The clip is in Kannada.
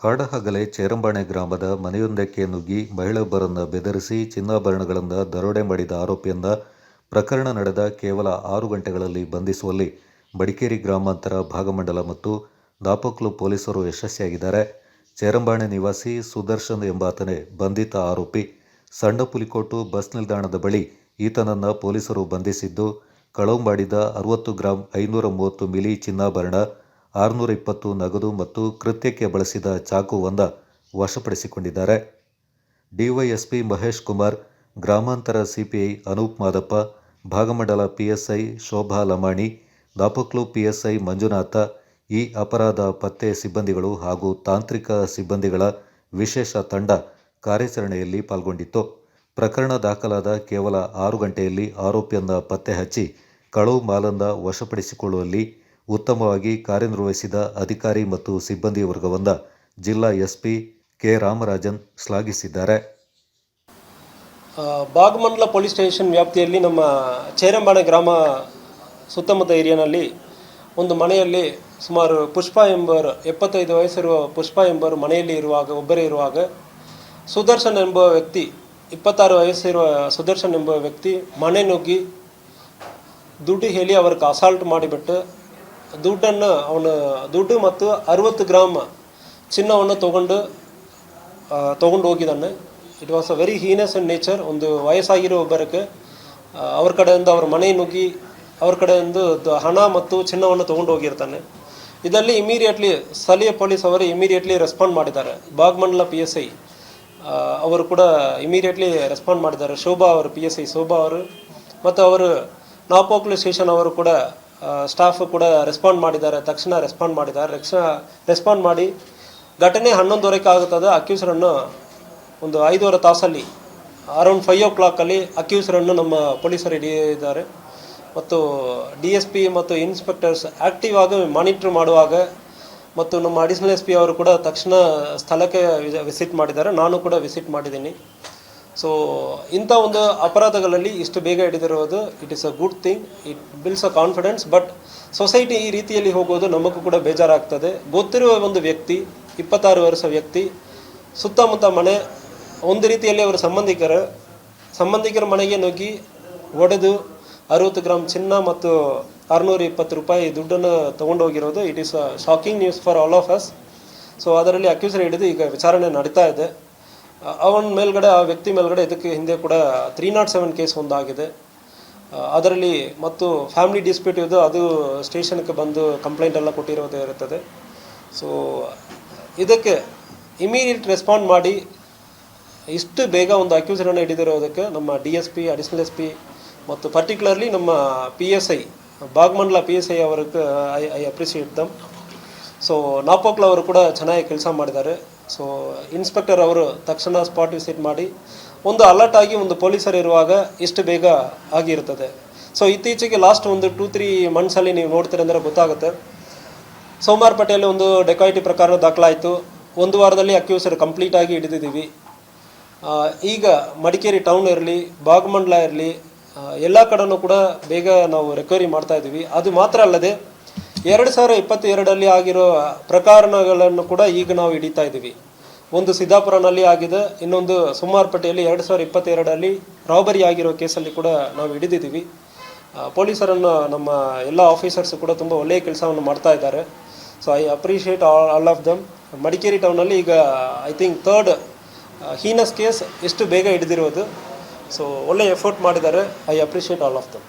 ಹಾಡಹಗಲೇ ಚೇರಂಬಾಣೆ ಗ್ರಾಮದ ಮನೆಯೊಂದಕ್ಕೆ ನುಗ್ಗಿ ಮಹಿಳೆಯೊಬ್ಬರನ್ನು ಬೆದರಿಸಿ ಚಿನ್ನಾಭರಣಗಳಿಂದ ದರೋಡೆ ಮಾಡಿದ ಆರೋಪಿಯಿಂದ ಪ್ರಕರಣ ನಡೆದ ಕೇವಲ ಆರು ಗಂಟೆಗಳಲ್ಲಿ ಬಂಧಿಸುವಲ್ಲಿ ಬಡಿಕೇರಿ ಗ್ರಾಮಾಂತರ ಭಾಗಮಂಡಲ ಮತ್ತು ದಾಪಕ್ಲು ಪೊಲೀಸರು ಯಶಸ್ವಿಯಾಗಿದ್ದಾರೆ. ಚೇರಂಬಾಣೆ ನಿವಾಸಿ ಸುದರ್ಶನ್ ಎಂಬಾತನೇ ಬಂಧಿತ ಆರೋಪಿ ಸಣ್ಣ ಪುಲಿಕೋಟು ಬಸ್ ನಿಲ್ದಾಣದ ಬಳಿ ಈತನನ್ನು ಪೊಲೀಸರು ಬಂಧಿಸಿದ್ದು, ಕಳವು ಮಾಡಿದ ಅರವತ್ತು ಗ್ರಾಂ ಐನೂರ ಮೂವತ್ತು ಮಿಲಿ ಚಿನ್ನಾಭರಣ ಆರುನೂರ ಇಪ್ಪತ್ತು ನಗದು ಮತ್ತು ಕೃತ್ಯಕ್ಕೆ ಬಳಸಿದ ಚಾಕುವೊಂದ ವಶಪಡಿಸಿಕೊಂಡಿದ್ದಾರೆ. ಡಿವೈಎಸ್ಪಿ ಮಹೇಶ್ ಕುಮಾರ್, ಗ್ರಾಮಾಂತರ ಸಿಪಿಐ ಅನೂಪ್ ಮಾದಪ್ಪ, ಭಾಗಮಂಡಲ ಪಿಎಸ್ಐ ಶೋಭಾ ಲಮಾಣಿ ದಾಪಕ್ಲು ಪಿಎಸ್ಐ ಮಂಜುನಾಥ, ಈ ಅಪರಾಧ ಪತ್ತೆ ಸಿಬ್ಬಂದಿಗಳು ಹಾಗೂ ತಾಂತ್ರಿಕ ಸಿಬ್ಬಂದಿಗಳ ವಿಶೇಷ ತಂಡ ಕಾರ್ಯಾಚರಣೆಯಲ್ಲಿ ಪಾಲ್ಗೊಂಡಿತ್ತು. ಪ್ರಕರಣ ದಾಖಲಾದ ಕೇವಲ ಆರು ಗಂಟೆಯಲ್ಲಿ ಆರೋಪಿಯನ್ನ ಪತ್ತೆ ಹಚ್ಚಿ ಕಳವು ಮಾಲಂದ ವಶಪಡಿಸಿಕೊಳ್ಳುವಲ್ಲಿ ಉತ್ತಮವಾಗಿ ಕಾರ್ಯನಿರ್ವಹಿಸಿದ ಅಧಿಕಾರಿ ಮತ್ತು ಸಿಬ್ಬಂದಿ ವರ್ಗವನ್ನ ಜಿಲ್ಲಾ ಎಸ್ಪಿ ಕೆ ರಾಮರಾಜನ್ ಶ್ಲಾಘಿಸಿದ್ದಾರೆ. ಭಾಗಮಂಡಲ ಪೊಲೀಸ್ ಸ್ಟೇಷನ್ ವ್ಯಾಪ್ತಿಯಲ್ಲಿ ನಮ್ಮ ಚೇರಂಬಾಣೆ ಗ್ರಾಮ ಸುತ್ತಮುತ್ತ ಏರಿಯಾನಲ್ಲಿ ಒಂದು ಮನೆಯಲ್ಲಿ ಸುಮಾರು ಪುಷ್ಪ ಎಂಬವರು ಎಪ್ಪತ್ತೈದು ವಯಸ್ಸಿರುವ ಪುಷ್ಪ ಎಂಬವರು ಮನೆಯಲ್ಲಿ ಇರುವಾಗ, ಒಬ್ಬರೇ ಇರುವಾಗ ಸುದರ್ಶನ್ ಎಂಬ ವ್ಯಕ್ತಿ, ಇಪ್ಪತ್ತಾರು ವಯಸ್ಸಿರುವ ಸುದರ್ಶನ್ ಎಂಬ ವ್ಯಕ್ತಿ ಮನೆ ನುಗ್ಗಿ ದುಡ್ಡು ಹೇಳಿ ಅವ್ರಿಗೆ ಅಸಾಲ್ಟ್ ಮಾಡಿಬಿಟ್ಟು ದುಡ್ಡನ್ನು ಅವನು ದುಡ್ಡು ಮತ್ತು ಅರುವತ್ತು ಗ್ರಾಮ್ ಚಿನ್ನವನ್ನು ತಗೊಂಡು ತಗೊಂಡು ಹೋಗಿದ್ದಾನೆ. It was a very heinous in nature ಒಂದು ವಯಸ್ಸಾಗಿರೋ ಒಬ್ಬರಕ್ಕೆ ಅವ್ರ ಕಡೆಯಿಂದ ಅವ್ರ ಮನೆ ನುಗ್ಗಿ, ಅವ್ರ ಕಡೆಯಿಂದ ಹಣ ಮತ್ತು ಚಿನ್ನವನ್ನು ತೊಗೊಂಡು ಹೋಗಿರ್ತಾನೆ. ಇದರಲ್ಲಿ ಇಮಿಡಿಯೇಟ್ಲಿ ಸ್ಥಳೀಯ ಪೊಲೀಸ್ ಅವರು ಇಮಿಡಿಯೇಟ್ಲಿ ರೆಸ್ಪಾಂಡ್ ಮಾಡಿದ್ದಾರೆ. ಬಾಗ್ಮಂಡಲ ಪಿ ಎಸ್ ಐ ಅವರು ಕೂಡ ಇಮಿಡಿಯೇಟ್ಲಿ ರೆಸ್ಪಾಂಡ್ ಮಾಡಿದ್ದಾರೆ. ಶೋಭಾ ಅವರು ಪಿ ಎಸ್ ಐ ಶೋಭಾ ಅವರು ಮತ್ತು ಅವರು ನಾಪೋಕ್ಲು ಸ್ಟೇಷನ್ ಅವರು ಕೂಡ ಸ್ಟಾಫ್ ಕೂಡ ರೆಸ್ಪಾಂಡ್ ಮಾಡಿದ್ದಾರೆ. ತಕ್ಷಣ ರೆಸ್ಪಾಂಡ್ ಮಾಡಿದ್ದಾರೆ. ತಕ್ಷಣ ರೆಸ್ಪಾಂಡ್ ಮಾಡಿ, ಘಟನೆ ಹನ್ನೊಂದುವರೆಗೆ ಆಗುತ್ತದೆ ಅಕ್ಯೂಸರನ್ನು ಒಂದು ಐದೂವರೆ ತಾಸಲ್ಲಿ ಅರೌಂಡ್ ಫೈವ್ ಓ ಕ್ಲಾಕಲ್ಲಿ ಅಕ್ಯೂಸರನ್ನು ನಮ್ಮ ಪೊಲೀಸರು ಹಿಡಿಯಿದ್ದಾರೆ ಮತ್ತು ಡಿ ಎಸ್ ಪಿ ಮತ್ತು ಇನ್ಸ್ಪೆಕ್ಟರ್ಸ್ ಆ್ಯಕ್ಟಿವ್ ಆಗಿ ಮಾನಿಟ್ರ್ ಮಾಡುವಾಗ ಮತ್ತು ನಮ್ಮ ಅಡಿಷನಲ್ ಎಸ್ ಪಿ ಅವರು ಕೂಡ ತಕ್ಷಣ ಸ್ಥಳಕ್ಕೆ ವಿಸಿಟ್ ಮಾಡಿದ್ದಾರೆ. ನಾನು ಕೂಡ ವಿಸಿಟ್ ಮಾಡಿದ್ದೀನಿ. ಸೊ ಇಂಥ ಒಂದು ಅಪರಾಧಗಳಲ್ಲಿ ಇಷ್ಟು ಬೇಗ ಹಿಡಿದಿರೋದು it is a good thing it builds a confidence but society ಈ ರೀತಿಯಲ್ಲಿ ಹೋಗೋದು ನಮಗೂ ಕೂಡ ಬೇಜಾರಾಗ್ತದೆ. ಗೊತ್ತಿರುವ ಒಂದು ವ್ಯಕ್ತಿ, ಇಪ್ಪತ್ತಾರು ವರ್ಷ ವ್ಯಕ್ತಿ, ಸುತ್ತಮುತ್ತ ಮನೆ, ಒಂದು ರೀತಿಯಲ್ಲಿ ಅವರ ಸಂಬಂಧಿಕರ ಸಂಬಂಧಿಕರ ಮನೆಗೆ ನುಗ್ಗಿ ಒಡೆದು ಅರವತ್ತು ಗ್ರಾಮ್ ಚಿನ್ನ ಮತ್ತು ಆರುನೂರ ಇಪ್ಪತ್ತು ರೂಪಾಯಿ ದುಡ್ಡನ್ನು ತೊಗೊಂಡೋಗಿರೋದು it is a shocking news for all of us so ಅದರಲ್ಲಿ ಅಕ್ಯೂಸರ್ ಹಿಡಿದು ಈಗ ವಿಚಾರಣೆ ನಡೀತಾ ಇದೆ. ಅವನ ಮೇಲ್ಗಡೆ, ಆ ವ್ಯಕ್ತಿ ಮೇಲ್ಗಡೆ ಇದಕ್ಕೆ ಹಿಂದೆ ಕೂಡ ತ್ರೀ ನಾಟ್ ಸೆವೆನ್ ಕೇಸ್ ಒಂದಾಗಿದೆ. ಅದರಲ್ಲಿ ಮತ್ತು ಫ್ಯಾಮಿಲಿ ಡಿಸ್ಪ್ಯೂಟ್ ಇದು ಅದು ಸ್ಟೇಷನ್ಗೆ ಬಂದು ಕಂಪ್ಲೇಂಟ್ ಎಲ್ಲ ಕೊಟ್ಟಿರೋದು ಇರುತ್ತದೆ. ಸೊ ಇದಕ್ಕೆ ಇಮಿಡಿಯೇಟ್ ರೆಸ್ಪಾಂಡ್ ಮಾಡಿ, ಇಷ್ಟು ಬೇಗ ಒಂದು ಅಕ್ಯೂಸರನ್ನು ಹಿಡಿದಿರೋದಕ್ಕೆ ನಮ್ಮ D S P additional S P ಮತ್ತು ಪರ್ಟಿಕ್ಯುಲರ್ಲಿ ನಮ್ಮ P S I Bhagamandala P S I ಅವರಿಗೆ I I appreciate them so Napoklu ಅವರು ಕೂಡ ಚೆನ್ನಾಗಿ ಕೆಲಸ ಮಾಡಿದ್ದಾರೆ. ಸೊ ಇನ್ಸ್ಪೆಕ್ಟರ್ ಅವರು ತಕ್ಷಣ ಸ್ಪಾಟ್ ವಿಸಿಟ್ ಮಾಡಿ, ಒಂದು ಅಲರ್ಟ್ ಆಗಿ ಒಂದು ಪೊಲೀಸರು ಇರುವಾಗ ಇಷ್ಟು ಬೇಗ ಆಗಿರ್ತದೆ. ಸೊ ಇತ್ತೀಚೆಗೆ ಲಾಸ್ಟ್ ಒಂದು ಟೂ ತ್ರೀ ಮಂತ್ಸಲ್ಲಿ ನೀವು ನೋಡ್ತೀರಿ ಅಂದರೆ ಗೊತ್ತಾಗುತ್ತೆ. ಸೋಮವಾರಪೇಟೆಯಲ್ಲಿ ಒಂದು ಡೆಕಾಯಿಟಿ ಪ್ರಕಾರ ದಾಖಲಾಯಿತು. ಒಂದು ವಾರದಲ್ಲಿ ಅಕ್ಯೂಸರ್ ಕಂಪ್ಲೀಟ್ ಆಗಿ ಹಿಡಿದಿದ್ದೀವಿ. ಈಗ ಮಡಿಕೇರಿ ಟೌನ್ ಇರಲಿ, ಬಾಗಮಂಡ್ಲ ಇರಲಿ ಎಲ್ಲ ಕಡೆನೂ ಕೂಡ ಬೇಗ ನಾವು ರಿಕವರಿ ಮಾಡ್ತಾ ಇದ್ದೀವಿ. ಅದು ಮಾತ್ರ ಅಲ್ಲದೆ ಎರಡು ಸಾವಿರ ಇಪ್ಪತ್ತೆರಡರಲ್ಲಿ ಆಗಿರೋ ಪ್ರಕರಣಗಳನ್ನು ಕೂಡ ಈಗ ನಾವು ಹಿಡಿತಾ ಇದ್ದೀವಿ. ಒಂದು ಸಿದ್ದಾಪುರನಲ್ಲಿ ಆಗಿದೆ, ಇನ್ನೊಂದು ಸುಮಾರ್ಪೇಟೆಯಲ್ಲಿ ಎರಡು ಸಾವಿರ ಇಪ್ಪತ್ತೆರಡರಲ್ಲಿ ರಾಬರಿ ಆಗಿರೋ ಕೇಸಲ್ಲಿ ಕೂಡ ನಾವು ಹಿಡಿದಿದ್ದೀವಿ. ಪೊಲೀಸರನ್ನು ನಮ್ಮ ಎಲ್ಲ ಆಫೀಸರ್ಸ್ ಕೂಡ ತುಂಬ ಒಳ್ಳೆಯ ಕೆಲಸವನ್ನು ಮಾಡ್ತಾ ಇದ್ದಾರೆ. So I appreciate all all of them Madikeri ಟೌನಲ್ಲಿ ಈಗ I think third heinous case ಎಷ್ಟು ಬೇಗ ಹಿಡಿದಿರೋದು ಸೊ ಒಳ್ಳೆ ಎಫರ್ಟ್ ಮಾಡಿದ್ದಾರೆ. I appreciate all of them